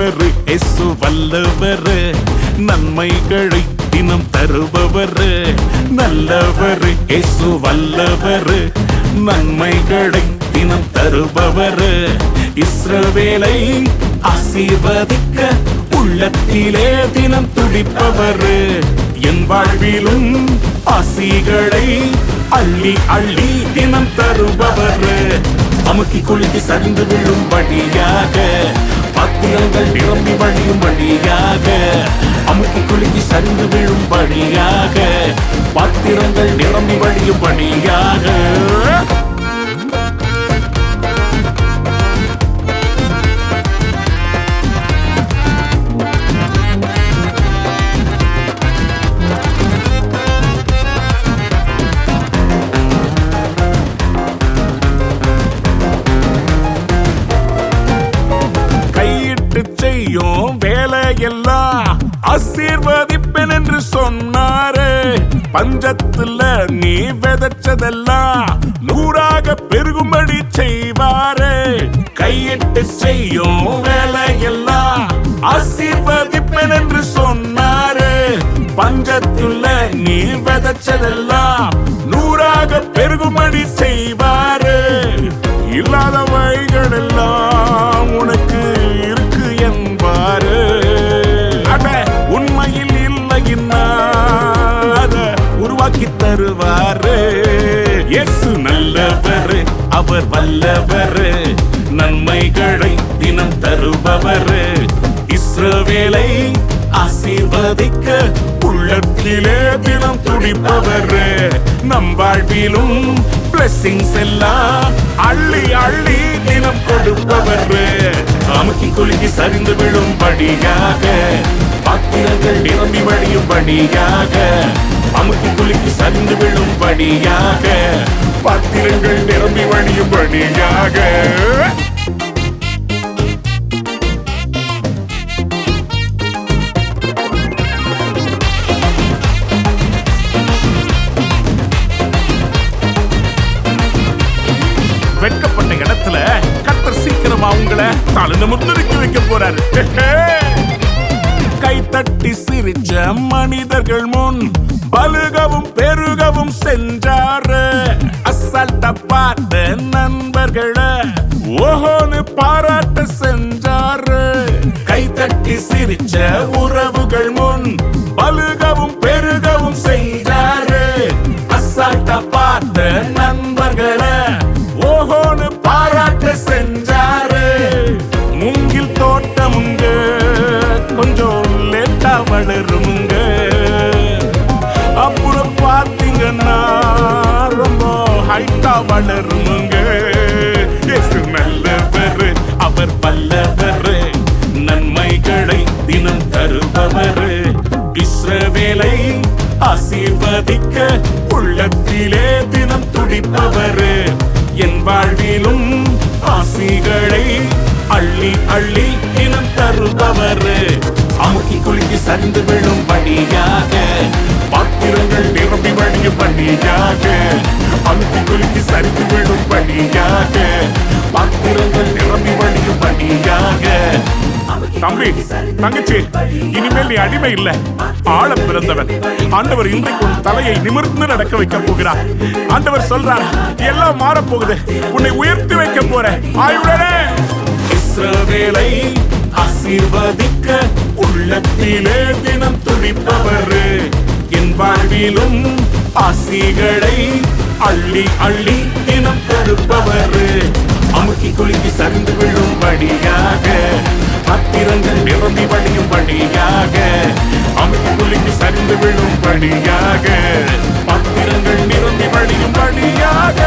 தருபவர் S வல்லவர். நன்மைகளை தினம் தருபவர். நல்லவர் எசு வல்லவர். நன்மைகளை தினம் தருபவர். இஸ்ரவேலை ஆசீர்வதிக்க உள்ளத்திலே தினம் துடிப்பவர். என் வாழ்விலும் ஆசிகளை அள்ளி அள்ளி தினம் தருபவர். அமுக்கி குளித்து சரிந்து விழும்படியாக பாத்திரங்கள் நிரம்பி வழியும் வழியாக அமுக்கி குலுக்கி சரிந்து விழும் வழியாக பாத்திரங்கள் நிரம்பி வழியும் வழியாக. ஆசீர்வதிப்பேன் என்று சொன்னாரே. பஞ்சத்துல நீ விதைச்சதெல்லாம் நூறாக பெருகும்படி செய்வாரு. கையிட்டு செய்யும் வேலையெல்லாம் ஆசீர்வதிப்பேன் என்று சொன்னாரு. பஞ்சத்துல நீ விதைச்சதெல்லாம் நூறாக பெருகும்படி தருவாரு எசு நல்லவர் அவர் வல்லவர். நன்மைகளை தினம் தருபவர். இஸ்ரவேலை ஆசீர்வதிக்க உள்ளத்திலே தினம் துடிப்பவர். நம் வாழ்விலும் பிளஸிங்ஸ் எல்லாம் அள்ளி அள்ளி தினம் கொடுப்பவர். அமுக்கி குலுக்கி சரிந்து விழும்படியாக பாத்திரங்கள் நிரம்பி வழியும்படியாக அமுக்கி குலுக்கி சரிந்து விழும்படியாக பத்திரங்கள் நிரம்பி வழியும்படியாக வெட்கப்பட்ட இடத்துல கத்தர் சீக்கிரமா உங்களை தலை நிமிர்ந்து வைக்க போறாரு. கை தட்டி சிரிச்ச மனிதர்கள் முன் பலுகவும் பெருகவும் சென்றாரு. அசால்ட்ட பார்த்த நண்பர்களை ஓஹோன்னு பாராட்ட சென்றாரு. கை தட்டி சிரிச்ச உறவுகள் முன் பலுகவும் ஆசீர்வதிக்க உள்ளத்திலே தினம் துடிப்பவர். என் வாழ்விலும் ஆசிகளை அள்ளி அள்ளி தினம் தருபவர். அமுக்கி குலுக்கி சரிந்து விழும் விழும்படியாக பாத்திரங்கள் நிரம்பி வழியும் வழியும்படியாக அமுக்கி குலுக்கி சரிந்து விழும் விழும்படியாக பாத்திரங்கள் நிரம்பி வழியும் வழியும்படியாக தம்பி தங்கச்சி இனிமேல் நீ அடிமை இல்ல. ஆழ பிறந்தவன். ஆண்டவர் இன்றைக்கு உன் தலையை நிமிர்ந்து நடக்க வைக்க போகிறார். ஆண்டவர் சொல்றார் எல்லாம் மாறப் போகுது உன்னை உயர்த்தி வைக்க போற ஆயுடனே. இஸ்ரவேலை ஆசீர்வதிக்க உள்ளத்திலே தினம் துடிப்பவர். என் வாழ்விலும் ஆசிகளை அள்ளி அள்ளி தினம் தடுப்பவர். அமுக்கி குலுக்கி சரிந்து விழும்படியாக பத்திரங்கள் நிரம்பி வழியும் படியாக அமுக்கி குலுக்கி சரிந்து விழும் படியாக பத்திரங்கள் நிரம்பி வழியும் படியாக